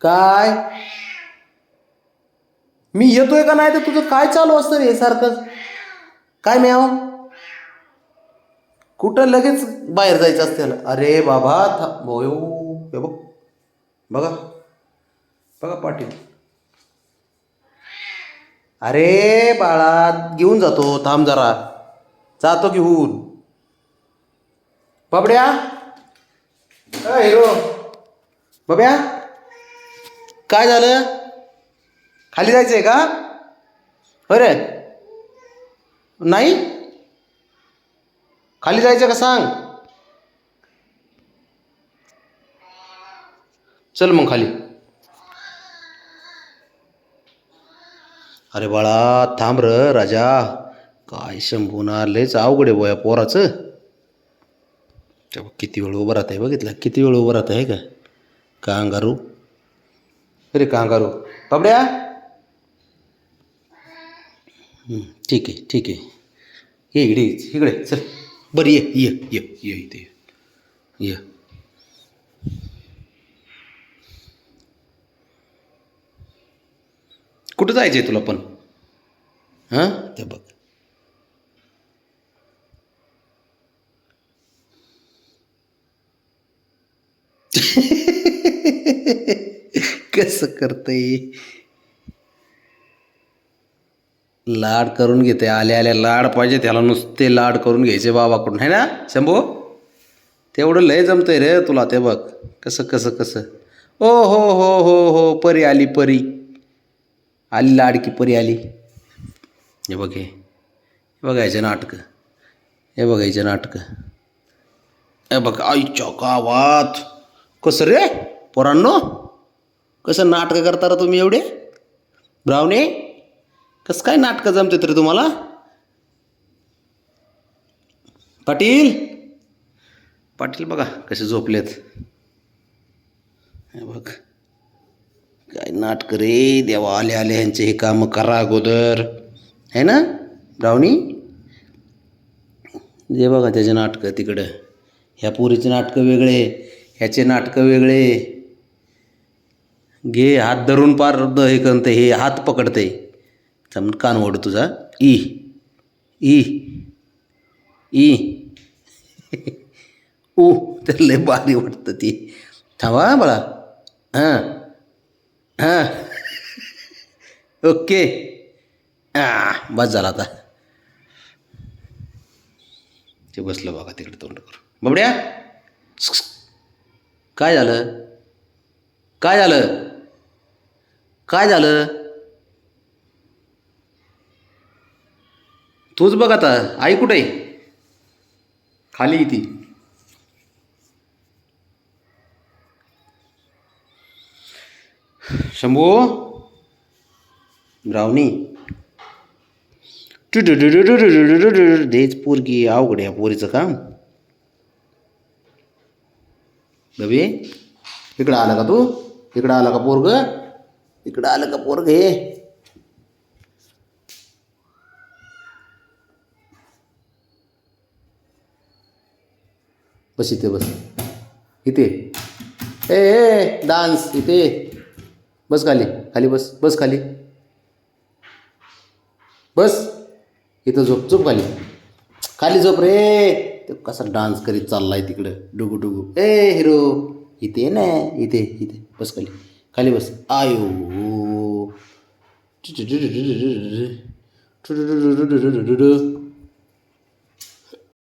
काय? मी येतोय का नाही तर तुझं काय चालू असतं रे सारखं काय म्याव? कुठं लगेच बाहेर जायचं असतं? अरे बाबा था भोयो हे बघ. बघा. बघा पाटील. अरे बाळा घेऊन जातो थांब जरा. जातो घेऊन. बाबड्या? हिरो. बाब्या? काय झालं? खाली जायचं आहे का अरे नाही? खाली जायचं का सांग? चल मग खाली. अरे बाळा थांब र राजा. काय शंभूना लयच अवघड आहे बोया पोराचं. किती वेळ उभं राहत आहे बघितलं? किती वेळ उभं राहत आहे का? कांगारू अरे कांगारू बाबड्या ठीक आहे ठीक आहे ये इकडे ये, इकडे चल बरं ये ये ये ये इथे ये. ये। कुठं जायचं आहे तुला पण? हां? ते बघ. कसं करतंय? लाड करून घेते. आले आले लाड पाहिजे त्याला नुसते लाड करून घ्यायचे बाबाकडून है ना शंभू? तेवढं लय जमतंय रे तुला ते बघ. कसं कसं कसं? ओ हो हो हो हो परी आली परी. आली लाडकी परी आली. हे बघ हे. बघायचं नाटकं. हे बघायचं नाटकं. हे बघ आईच्या गावात. कसं रे पोरांनो? कसं नाटकं करता रा तुम्ही एवढे? ब्रावणे कसं काय नाटकं जमते तरी तुम्हाला? पाटील? पाटील बघा कसे झोपलेत. हे बघ. काय नाटकं रे? देवा आले आले ह्यांचे हे कामं करा अगोदर. आहे ना ब्रावणी जे बघा त्याचे नाटकं तिकडं. ह्या पुरीचे नाटकं वेगळे ह्याचे नाटकं वेगळे. घे हात धरून पार द- हे करते हे हात पकडते. चम कान ओढ तुझा. ई. ई. ई. ऊ तर लय भारी वाटतं ती. थांबा हा बाळा. हां. हां. ओके. हां बस झाला आता. ते बसलं बघा तिकडे तोंड करून बाबड्या. काय झालं? काय झालं? काय झालं तूच बघ आता आई कुठे आहे खाली ती शंभू ब्रावणी देच पोरगी अवघड आहे पोरीचं काम डबे इकडं आला का तू इकडं आला का पोरग इकडं आलं का पोरग हे? बस इथे बस. इथे. ए डान्स इथे. बस खाली खाली बस बस खाली. बस. इथं झोप झोप खाली. खाली झोप रे. ते कसा डान्स करीत चाललाय तिकडं. डुगू डुगू. ए हिरो. इथे ना. इथे इथे. बस खाली. खाली बस आयो